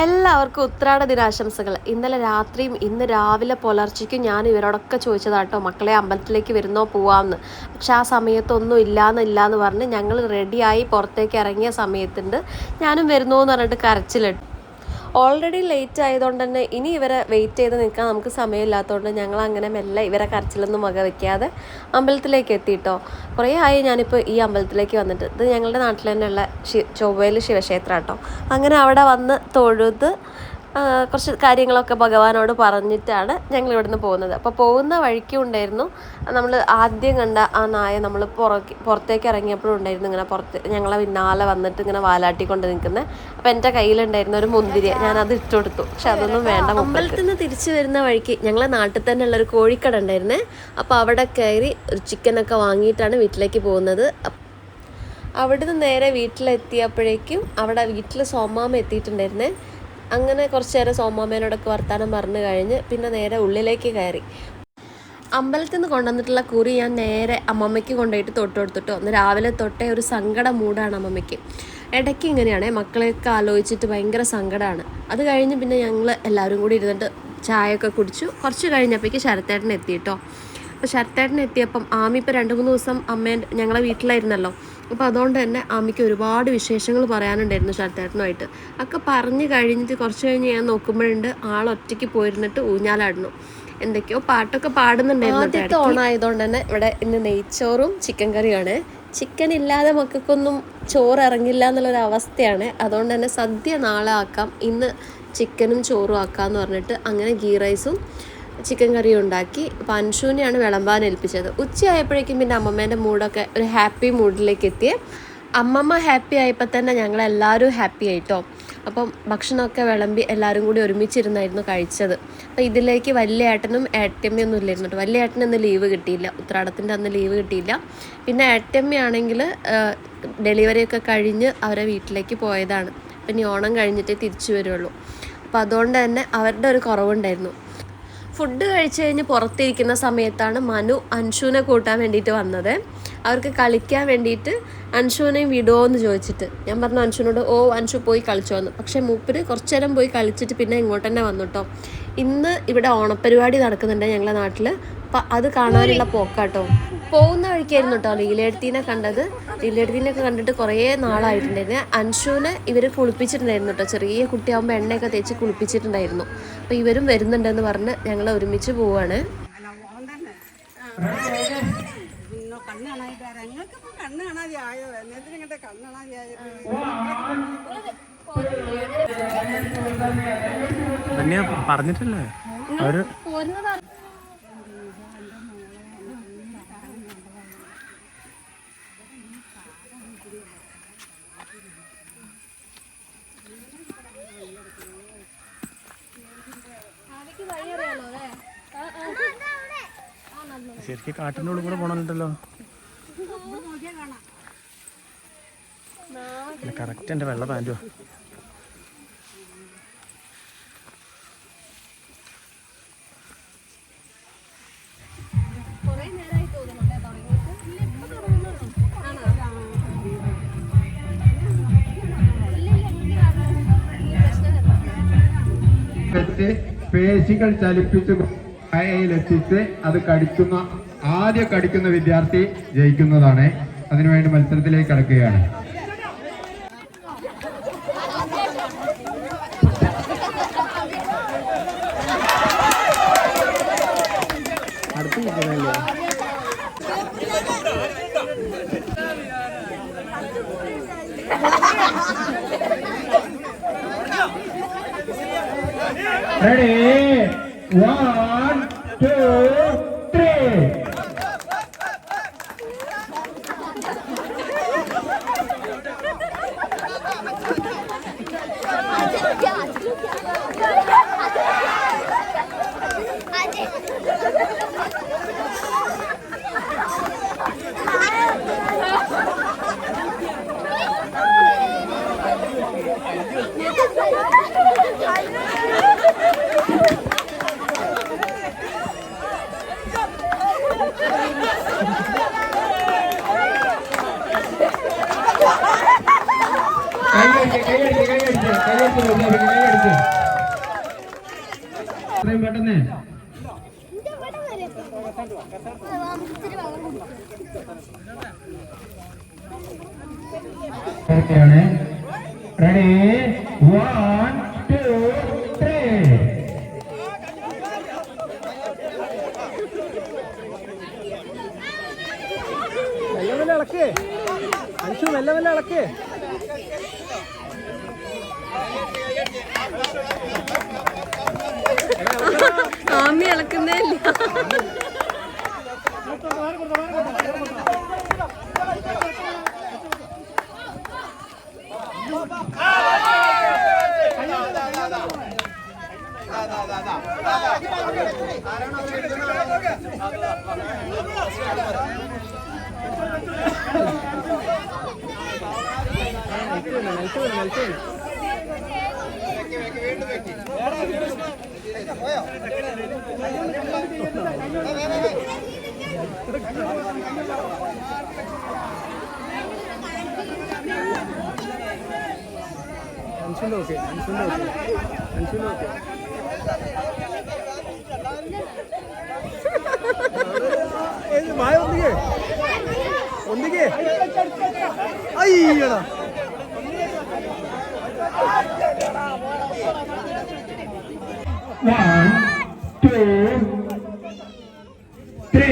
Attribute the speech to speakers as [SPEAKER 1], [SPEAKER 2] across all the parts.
[SPEAKER 1] എല്ലാവർക്കും ഉത്രാട ദിനാശംസകൾ. ഇന്നലെ രാത്രിയും ഇന്ന് രാവിലെ പുലർച്ചയ്ക്കും ഞാൻ ഇവരോടൊക്കെ ചോദിച്ചതാട്ടോ മക്കളെ അമ്പലത്തിലേക്ക് വരുന്നോ? പോവാമെന്ന് പക്ഷെ ആ സമയത്തൊന്നും ഇല്ലാന്ന് എന്ന് പറഞ്ഞ് ഞങ്ങൾ റെഡിയായി പുറത്തേക്ക് ഇറങ്ങിയ സമയത്തുണ്ട്. ഞാനും വരുന്നോ എന്ന് പറഞ്ഞിട്ട് കരച്ചിലിട്ടു. ഓൾറെഡി ലേറ്റ് ആയതുകൊണ്ട് തന്നെ ഇനി ഇവരെ വെയിറ്റ് ചെയ്ത് നിൽക്കാൻ നമുക്ക് സമയമില്ലാത്തതുകൊണ്ട് ഞങ്ങൾ അങ്ങനെ മെല്ലെ ഇവരെ കരച്ചിലൊന്നും വക വെക്കാതെ അമ്പലത്തിലേക്ക് എത്തിയിട്ടോ. കുറേ ആയി ഞാനിപ്പോൾ ഈ അമ്പലത്തിലേക്ക് വന്നിട്ട്. ഇത് ഞങ്ങളുടെ നാട്ടിൽ തന്നെയുള്ള ശി ചൊവ്വയിൽ ശിവക്ഷേത്രം കേട്ടോ അങ്ങനെ അവിടെ വന്ന് തൊഴുത് കുറച്ച് കാര്യങ്ങളൊക്കെ ഭഗവാനോട് പറഞ്ഞിട്ടാണ് ഞങ്ങൾ ഇവിടുന്ന് പോകുന്നത്. അപ്പോൾ പോകുന്ന വഴിക്കും ഉണ്ടായിരുന്നു. നമ്മൾ ആദ്യം കണ്ട ആ നായ നമ്മൾ പുറക്ക് പുറത്തേക്ക് ഇറങ്ങിയപ്പോഴും ഉണ്ടായിരുന്നു ഇങ്ങനെ പുറത്ത്. ഞങ്ങളെ പിന്നാലെ വന്നിട്ട് ഇങ്ങനെ വാലാട്ടിക്കൊണ്ട് നിൽക്കുന്നത് അപ്പോൾ എന്റെ കയ്യിലുണ്ടായിരുന്ന ഒരു മുന്തിരി ഞാൻ അത് ഇട്ട് കൊടുത്തു പക്ഷെ അതൊന്നും വേണ്ട അമ്പലത്തിൽ നിന്ന് തിരിച്ചു വരുന്ന വഴിക്ക് ഞങ്ങളെ നാട്ടിൽ തന്നെ ഉള്ള ഒരു കോഴിക്കട ഉണ്ടായിരുന്നേ. അപ്പോൾ അവിടെ കയറി ഒരു ചിക്കനൊക്കെ വാങ്ങിയിട്ടാണ് വീട്ടിലേക്ക് പോകുന്നത്. അവിടുന്ന് നേരെ വീട്ടിലെത്തിയപ്പോഴേക്കും അവിടെ വീട്ടിൽ സോമാമ എത്തിയിട്ടുണ്ടായിരുന്നേ. അങ്ങനെ കുറച്ച് നേരം സോമാമേനോടൊക്കെ വർത്താനം പറഞ്ഞു കഴിഞ്ഞ് പിന്നെ നേരെ ഉള്ളിലേക്ക് കയറി. അമ്പലത്തിൽ നിന്ന് കൊണ്ടുവന്നിട്ടുള്ള കുറി ഞാൻ നേരെ അമ്മമ്മയ്ക്ക് കൊണ്ടുപോയിട്ട് തൊട്ട് കൊടുത്തിട്ടോ. അന്ന് രാവിലെ തൊട്ടേ ഒരു സങ്കട മൂടാണ് അമ്മമ്മയ്ക്ക്. ഇടയ്ക്ക് ഇങ്ങനെയാണേ മക്കളെയൊക്കെ ആലോചിച്ചിട്ട് ഭയങ്കര സങ്കടമാണ് അത് കഴിഞ്ഞ് പിന്നെ ഞങ്ങൾ എല്ലാവരും കൂടി ഇരുന്നിട്ട് ചായയൊക്കെ കുടിച്ചു. കുറച്ച് കഴിഞ്ഞപ്പോഴേക്ക് ശരത്തേട്ടൻ എത്തിയിട്ടോ അപ്പോൾ ശരത്തേട്ടൻ എത്തിയപ്പം ആമി ഇപ്പോൾ രണ്ട് മൂന്ന് ദിവസം അമ്മേ ഞങ്ങളെ വീട്ടിലായിരുന്നല്ലോ. അപ്പോൾ അതുകൊണ്ട് തന്നെ ആമിക്ക് ഒരുപാട് വിശേഷങ്ങൾ പറയാനുണ്ടായിരുന്നു ശരത്തേട്ടനുമായിട്ട്. ഒക്കെ പറഞ്ഞു കഴിഞ്ഞിട്ട് കുറച്ച് കഴിഞ്ഞ് ഞാൻ നോക്കുമ്പോഴുണ്ട് ആൾ ഒറ്റയ്ക്ക് പോയിരുന്നിട്ട് ഊഞ്ഞാലാടുന്നു. എന്തൊക്കെയോ പാട്ടൊക്കെ പാടുന്നുണ്ടായിരുന്നു ആദ്യത്തെ ഓണായതുകൊണ്ട് തന്നെ ഇവിടെ ഇന്ന് നെയ്ച്ചോറും ചിക്കൻ കറിയാണ് ചിക്കൻ ഇല്ലാതെ മക്കൾക്കൊന്നും ചോറ് ഇറങ്ങില്ല എന്നുള്ളൊരു അവസ്ഥയാണ്. അതുകൊണ്ട് തന്നെ സദ്യ നാളെ ആക്കാം. ഇന്ന് ചിക്കനും ചോറും ആക്കാമെന്ന് പറഞ്ഞിട്ട് അങ്ങനെ ഗീ റൈസും ചിക്കൻ കറി ഉണ്ടാക്കി അപ്പം അൻഷുവിനെയാണ് വിളമ്പാൻ ഏൽപ്പിച്ചത്. ഉച്ചയായപ്പോഴേക്കും പിന്നെ അമ്മമ്മേന്റെ മൂഡൊക്കെ ഒരു ഹാപ്പി മൂഡിലേക്ക് എത്തിയേ. അമ്മമ്മ ഹാപ്പി ആയപ്പോൾ തന്നെ ഞങ്ങളെല്ലാവരും ഹാപ്പി ആയിട്ടോ. അപ്പം ഭക്ഷണമൊക്കെ വിളമ്പി എല്ലാവരും കൂടി ഒരുമിച്ചിരുന്നായിരുന്നു കഴിച്ചത്. അപ്പോൾ ഇതിലേക്ക് വലിയ ഏട്ടനും ഏട്ടമ്മയൊന്നും ഇല്ലായിരുന്നു വലിയ ഏട്ടന് ലീവ് കിട്ടിയില്ല. ഉത്രാടത്തിന്റെ അന്ന് ലീവ് കിട്ടിയില്ല. പിന്നെ ഏട്ടമ്മയാണെങ്കിൽ ഡെലിവറി ഒക്കെ കഴിഞ്ഞ് അവരെ വീട്ടിലേക്ക് പോയതാണ്. ഇനി ഓണം കഴിഞ്ഞിട്ടേ തിരിച്ചു വരുള്ളൂ. അപ്പോൾ അതുകൊണ്ട് തന്നെ അവരുടെ ഒരു കുറവുണ്ടായിരുന്നു. ഫുഡ് കഴിച്ചു കഴിഞ്ഞ് പുറത്തിരിക്കുന്ന സമയത്താണ് മനു അൻഷുവിനെ കൂട്ടാൻ വേണ്ടിയിട്ട് വന്നത്. അവർക്ക് കളിക്കാൻ വേണ്ടിയിട്ട് അൻഷുവിനെയും വിടുമോ എന്ന് ചോദിച്ചിട്ട്. ഞാൻ പറഞ്ഞു അൻഷുവിനോട് ഓ അൻഷു പോയി കളിച്ചോന്ന്. പക്ഷേ മൂപ്പര് കുറച്ച് നേരം പോയി കളിച്ചിട്ട് പിന്നെ ഇങ്ങോട്ട് തന്നെ വന്നു കേട്ടോ ഇന്ന് ഇവിടെ ഓണപ്പരിപാടി നടക്കുന്നുണ്ട് ഞങ്ങളുടെ നാട്ടിൽ അപ്പം അത് കാണാനുള്ള പോക്കാട്ടോ. പോകുന്ന വഴിക്കായിരുന്നു കേട്ടോ ലീലെടുത്തീനെ കണ്ടത്. ലീലെടുത്തീനൊക്കെ കണ്ടിട്ട് കുറേ നാളായിട്ടുണ്ടായിരുന്നു. അൻഷുവിനെ ഇവർ കുളിപ്പിച്ചിട്ടുണ്ടായിരുന്നു കേട്ടോ ചെറിയ കുട്ടിയാകുമ്പോൾ എണ്ണയൊക്കെ തേച്ച് കുളിപ്പിച്ചിട്ടുണ്ടായിരുന്നു. അപ്പോൾ ഇവരും വരുന്നുണ്ടെന്ന് പറഞ്ഞ് ഞങ്ങൾ ഒരുമിച്ച് പോവാണ്.
[SPEAKER 2] പറഞ്ഞിട്ടില്ലേ? ശരിക്കും കാട്ടിന്റെ ഉള്ളിൽ കൂടെ പോകണമല്ലോ കറക്റ്റ് എന്റെ വെള്ള
[SPEAKER 3] പാന്റുവാ പേശികൾ ചലിപ്പിച്ച്. വായയിലെത്തിച്ച് അത് കടിക്കുന്ന ആദ്യം കടിക്കുന്ന വിദ്യാർത്ഥി ജയിക്കുന്നതാണ് അതിനുവേണ്ടി മത്സരത്തിലേക്ക് കടക്കുകയാണ് Ready? One, two, ഓക്കെയാണ്. റെഡി വൺ ടു ത്രീ
[SPEAKER 2] മെല്ലെ ഇളക്കേ. അഞ്ചു മെല്ലെ മെല്ലെ ഇളക്കേ. അൻഷുന്റെ ഓക്കെ അൻഷുന്റെ ഓക്കെ അൻഷുന്റെ ഓക്കെ മായ ഒന്നിക്കേ. ഒന്നിക്കേ. അയ്യടാ.
[SPEAKER 3] ത്രീ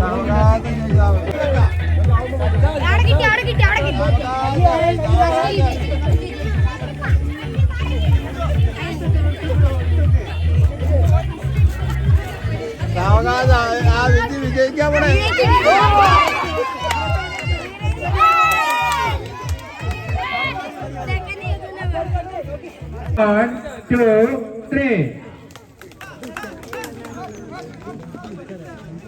[SPEAKER 4] അവിടെ കിട്ടി അവിടെ കിട്ടി അവിടെ കിട്ടി
[SPEAKER 3] വൺ ടു ത്രീ സ്റ്റോപ്പ്
[SPEAKER 4] പൗഡറും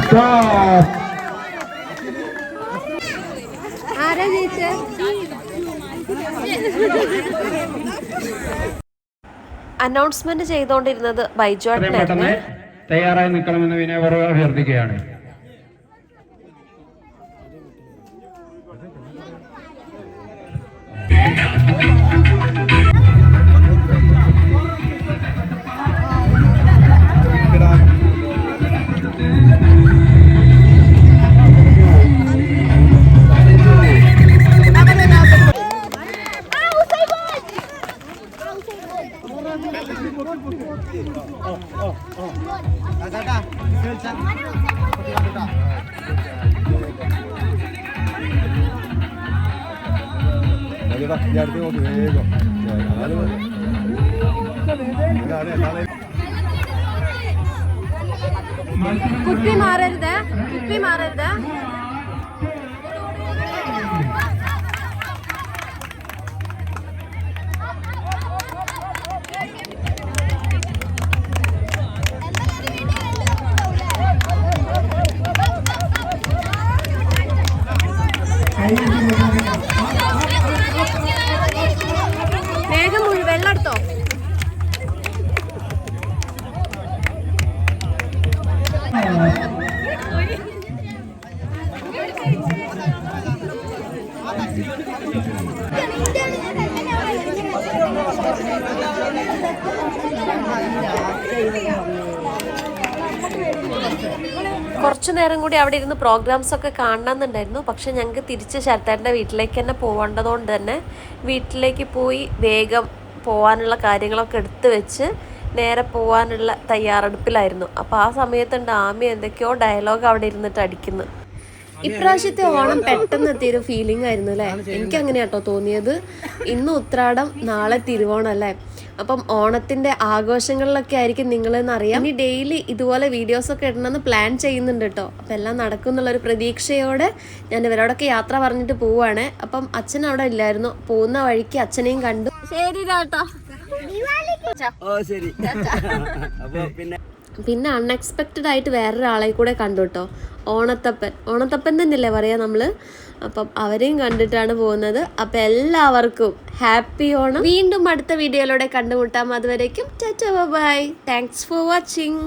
[SPEAKER 3] സ്റ്റോപ്പ്
[SPEAKER 4] ആരാ ജയിച്ചേ
[SPEAKER 1] അനൗൺസ്മെന്റ് ചെയ്തുകൊണ്ടിരുന്നത് ബൈജു
[SPEAKER 3] എത്രയും പെട്ടെന്ന് തയ്യാറായി നിൽക്കണമെന്ന് വിനയപൂർവം അഭ്യർത്ഥിക്കുകയാണ്.
[SPEAKER 1] Hadi bak yerde oluyor. Hadi bak. Hadi bak. Hadi hadi. കുറച്ചു നേരം കൂടി അവിടെ ഇരുന്ന് പ്രോഗ്രാംസ് ഒക്കെ കാണണമെന്നുണ്ടായിരുന്നു. പക്ഷെ ഞങ്ങൾക്ക് തിരിച്ച് ശരത്തേട്ടന്റെ വീട്ടിലേക്ക് തന്നെ പോകേണ്ടതുകൊണ്ട് തന്നെ വീട്ടിലേക്ക് പോയി വേഗം പോകാനുള്ള കാര്യങ്ങളൊക്കെ എടുത്തു വെച്ച് നേരെ പോകാനുള്ള തയ്യാറെടുപ്പിലായിരുന്നു. അപ്പോൾ ആ സമയത്തുണ്ട് ആമി എന്തൊക്കെയോ ഡയലോഗ് അവിടെ ഇരുന്നിട്ട് അടിക്കുന്നു. ഇപ്രാവശ്യത്തെ ഓണം പെട്ടെന്ന് എത്തിയൊരു ഫീലിംഗ് ആയിരുന്നു അല്ലേ? എനിക്ക് അങ്ങനെയാട്ടോ തോന്നിയത്. ഇന്ന് ഉത്രാടം നാളെ തിരുവോണം അല്ലേ? അപ്പം ഓണത്തിന്റെ ആഘോഷങ്ങളിലൊക്കെ ആയിരിക്കും നിങ്ങളെന്ന് അറിയാം ഇനി ഡെയിലി ഇതുപോലെ വീഡിയോസ് ഒക്കെ ഇടണമെന്ന് പ്ലാൻ ചെയ്യുന്നുണ്ട് കേട്ടോ അപ്പം എല്ലാം നടക്കും എന്നുള്ള ഒരു പ്രതീക്ഷയോടെ ഞാൻ ഇവരോടൊക്കെ യാത്ര പറഞ്ഞിട്ട് പോവാണ്. അപ്പം അച്ഛൻ അവിടെ ഇല്ലായിരുന്നു. പോകുന്ന വഴിക്ക് അച്ഛനെയും കണ്ടു. ശരി കേട്ടോ
[SPEAKER 5] ഓ ശരി. അപ്പൊ പിന്നെ
[SPEAKER 1] പിന്നെ അൺഎക്സ്പെക്റ്റഡ് ആയിട്ട് വേറൊരാളെ കൂടെ കണ്ടു കേട്ടോ ഓണത്തപ്പൻ. ഓണത്തപ്പൻ തന്നെയല്ലേ പറയാ നമ്മൾ അപ്പം അവരെയും കണ്ടിട്ടാണ് പോകുന്നത്. അപ്പം എല്ലാവർക്കും ഹാപ്പി ഓണം. വീണ്ടും അടുത്ത വീഡിയോയിലൂടെ കണ്ടുമുട്ടാം. അതുവരേക്കും ബൈ താങ്ക്സ് ഫോർ വാച്ചിങ്